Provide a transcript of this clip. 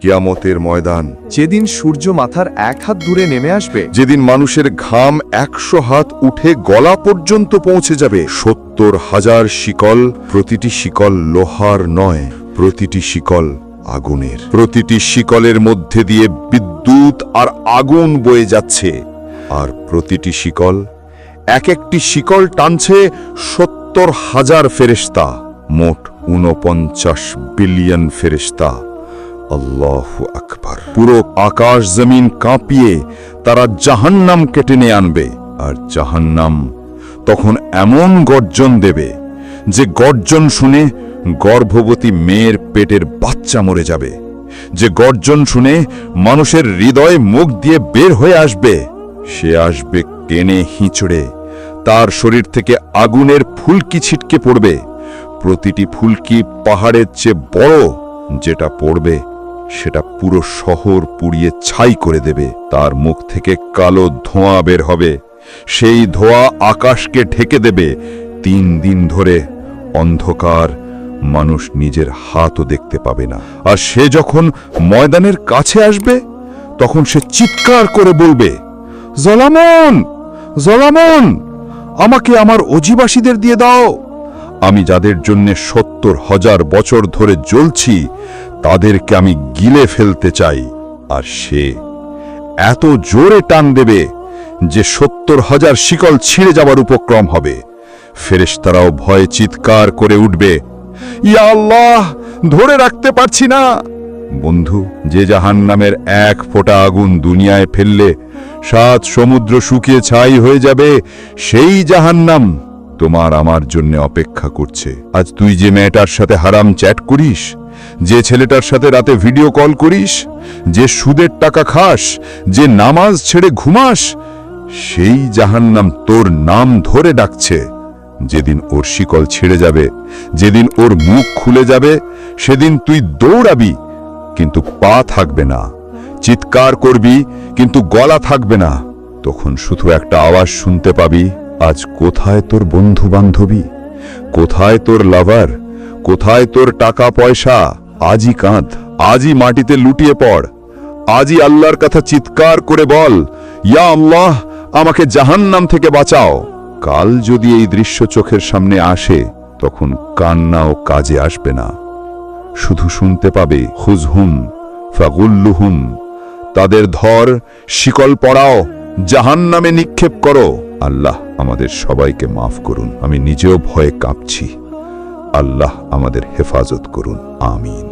কিয়ামতের ময়দান। যেদিন সূর্য মাথার এক হাত দূরে নেমে আসবে যেদিন মানুষের ঘাম একশো হাত উঠে গলা পর্যন্ত পৌঁছে যাবে সত্তর হাজার শিকল প্রতিটি শিকল লোহার নয় প্রতিটি শিকল আগুনের। প্রতিটি শিকলের মধ্যে দিয়ে বিদ্যুৎ আর আগুন বয়ে যাচ্ছে। আর প্রতিটি শিকল এক একটি শিকল টানছে সত্তর হাজার ফেরেশতা মোট ঊনপঞ্চাশ বিলিয়ন ফেরেশতা। আল্লাহ আকবার। পুরো আকাশ জমিন কাঁপিয়ে তারা জাহান্নাম কেটে নিয়ে আনবে, আর জাহান্নাম তখন এমন গর্জন দেবে যে গর্জন শুনে গর্ভবতী মেয়ের পেটের বাচ্চা মরে যাবে, যে গর্জন শুনে মানুষের হৃদয় মুখ দিয়ে বের হয়ে আসবে, সে আসবে টেনে হিঁচড়ে, তার শরীর থেকে আগুনের ফুলকি ছিটকে পড়বে, প্রতিটি ফুলকি পাহাড়ের চেয়ে বড় যেটা পড়বে সেটা পুরো শহর পুড়িয়ে ছাই করে দেবে। তার মুখ থেকে কালো ধোঁয়া বের হবে। সেই ধোঁয়া আকাশকে ঢেকে দেবে। তিন দিন ধরে অন্ধকার মানুষ নিজের হাতও দেখতে পাবে না। আর সে যখন ময়দানের কাছে আসবে, তখন সে চিৎকার করে বলবে, জলামন! জলামন! আমাকে আমার অজিবাসীদের দিয়ে দাও। আমি যাদের জন্য সত্তর হাজার বছর ধরে জ্বলছি তাদেরকে আমি গিলে ফেলতে চাই, আর সে এত জোরে টান দেবে যে সত্তর হাজার শিকল ছিঁড়ে যাবার উপক্রম হবে। ফেরেশতারাও ভয়ে চিৎকার করে উঠবে, ইয়া আল্লাহ, ধরে রাখতে পারছি না। বন্ধু, যে জাহান নামের এক ফোঁটা আগুন দুনিয়ায় ফেললে সাত সমুদ্র শুকিয়ে ছাই হয়ে যাবে, সেই জাহান্নাম তোমার আমার জন্য অপেক্ষা করছে। আজ তুই যে মেয়েটার সাথে হারাম চ্যাট করিস, যে ছেলেটার সাথে রাতে ভিডিও কল করিস, যে সুদের টাকা খাস, যে নামাজ ছেড়ে ঘুমাস, সেই জাহান্নাম তোর নাম ধরে ডাকছে। যেদিন ওর শিকল ছিঁড়ে যাবে, যেদিন ওর মুখ খুলে যাবে, সেদিন তুই দৌড়াবি, কিন্তু পা থাকবে না। চিৎকার করবি, কিন্তু গলা থাকবে না। তখন শুধু একটা আওয়াজ শুনতে পাবি। আজ কোথায় তোর বন্ধু বান্ধবী কোথায় তোর লাভার কোথায় তোর টাকা পয়সা আজই কাঁধ আজই মাটিতে লুটিয়ে পড়। আজই আল্লাহর কথা চিৎকার করে বল, ইয়া আল্লাহ, আমাকে জাহান্নাম থেকে বাঁচাও। কাল যদি এই দৃশ্য চোখের সামনে আসে, তখন কান্নাও কাজে আসবে না। শুধু শুনতে পাবে, হুজহুম, ফাগুল্লুহুম, তাদের ধর শিকল পড়াও জাহান নামে নিক্ষেপ করো। আল্লাহ আমাদের সবাইকে মাফ করুন। আমি নিজেও ভয়ে কাঁপছি। আল্লাহ আমাদের হেফাজত করুন। আমিন।